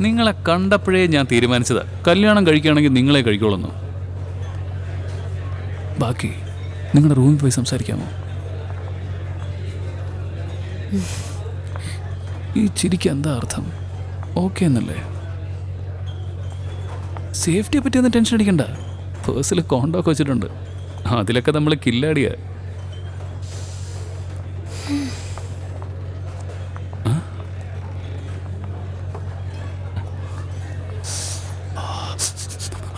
നിങ്ങളെ കണ്ടപ്പോഴേ ഞാൻ തീരുമാനിച്ചത് കല്യാണം കഴിക്കുകയാണെങ്കിൽ നിങ്ങളെ കഴിക്കോളുന്നു. ബാക്കി നിങ്ങളുടെ റൂമിൽ പോയി സംസാരിക്കാമോ? ഈ ചിരിക്ക് എന്താ അർത്ഥം? ഓക്കെ എന്നല്ലേ? സേഫ്റ്റിയെ പറ്റിയൊന്നും ടെൻഷൻ അടിക്കണ്ട. പേഴ്സിൽ കോണ്ടൊക്കെ വെച്ചിട്ടുണ്ട്. അതിലൊക്കെ നമ്മൾ കില്ലാടിയ.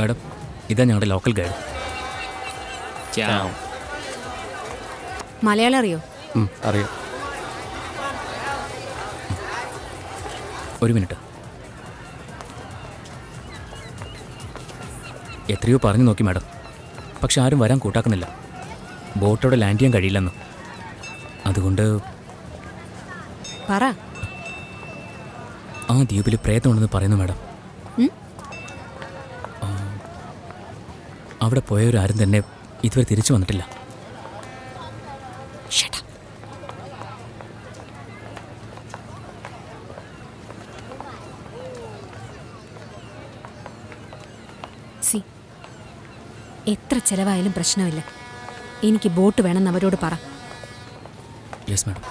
മാഡം ഇതാ ഞങ്ങളുടെ ലോക്കൽ ഗൈഡ് മലയാളം അറിയോ? അറിയാം. ഒരു മിനിറ്റ്. എത്രയോ പറഞ്ഞു നോക്കി മാഡം. പക്ഷെ ആരും വരാൻ കൂട്ടാക്കുന്നില്ല. ബോട്ടോടെ ലാൻഡ് ചെയ്യാൻ കഴിയില്ലെന്ന്. അതുകൊണ്ട് പറ. ആ ദ്വീപിൽ പ്രേതമുണ്ടെന്ന് പറയുന്നു മാഡം. അവിടെ പോയവരാരും തന്നെ ഇതുവരെ തിരിച്ചു വന്നിട്ടില്ല. സി എത്ര ചെലവായാലും പ്രശ്നമില്ല. എനിക്ക് ബോട്ട് വേണമെന്ന് അവരോട് പറ. Yes madam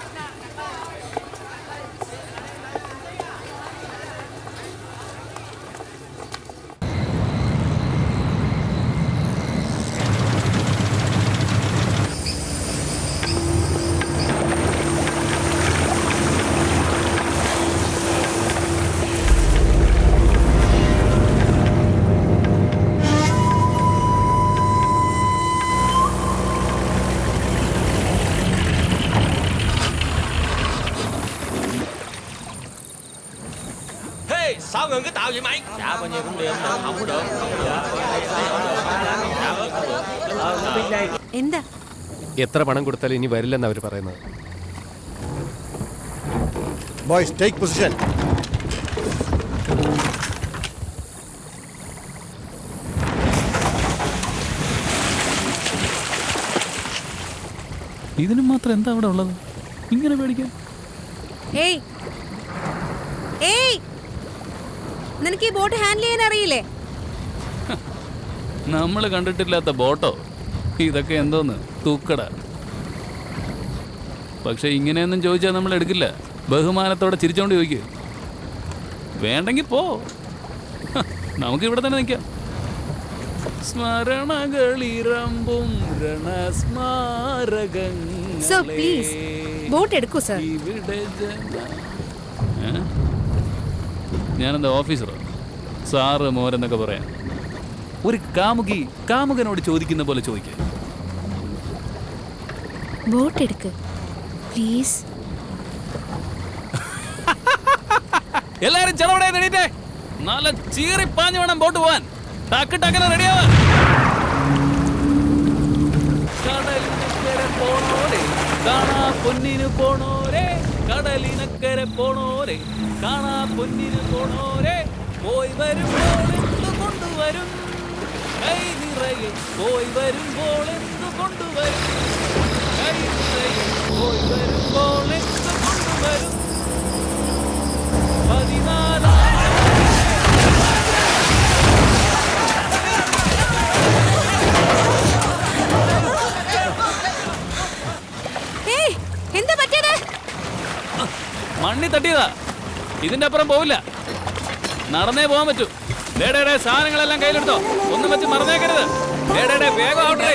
Sao ngừng cái tàu vậy mày? Dạ bao nhiêu cũng đi không được, không có được. എന്താ എത്ര പണം കൊടുത്താലും ഇനി വരില്ലെന്ന് അവർ പറയുന്നത് Boys, take position. ഇതിനും മാത്രം എന്താ അവിടെ ഉള്ളത് ഇങ്ങനെ പേടിക്കാൻ ഏയ് ഏയ് നിനക്ക് ഈ ബോട്ട് ഹാൻഡിൽ ചെയ്യാൻ അറിയില്ലേ? നമ്മൾ കണ്ടിട്ടില്ലാത്ത ബോട്ടോ? ഇതൊക്കെ എന്തോന്ന്? തൂക്കട. പക്ഷെ ഇങ്ങനെയൊന്നും ചോദിച്ചാൽ നമ്മൾ എടുക്കില്ല. ബഹുമാനത്തോടെ ചിരിച്ചോണ്ട് ചോദിക്കുക വേണ്ടെങ്കിൽ പോ. നമുക്ക് ഇവിടെ തന്നെ നിൽക്കാം സ്മരണകളിറമ്പും please. ബോട്ട് എടുക്കൂ സർ. ഇവിടെ? ഞാനെന്താ ഓഫീസറോ? സാറ് മോരെന്നൊക്കെ പറയാം. ഒരു കാമുകി കാമുകനോട് ചോദിക്കുന്ന പോലെ ചോദിക്കുക ബോട്ട് എടുക്ക്. പ്ലീസ്. എല്ലാരും ചെലവിടെ എണീറ്റേ. നല്ല ചീറി പാഞ്ഞു വേണം ബോട്ട് പോവാൻ. ടക്ക് ടക്കന റെഡിയാവാൻ കടലിന് പോണോരെ കാണാ പൊന്നിന് പോണോരെ. കടലിനക്കരെ പോണോരെ കാണാ പൊന്നിന് പോണോരെ പോയി വരുമ്പോൾ എന്ത് കൊണ്ടുവരും കൈ നിറയെ പോയി വരുമ്പോൾ എന്തു മണ്ണി തട്ടിയതാ. ഇതിന്റെ അപ്പുറം പോവില്ല. നടന്നേ പോകാൻ പറ്റൂ. ഡേടേടെ സാധനങ്ങളെല്ലാം കയ്യിലെടുത്തോ. ഒന്നും വെച്ച് മറന്നേക്കരുത്. ഡേടേടെ വേഗം ആവട്ടെ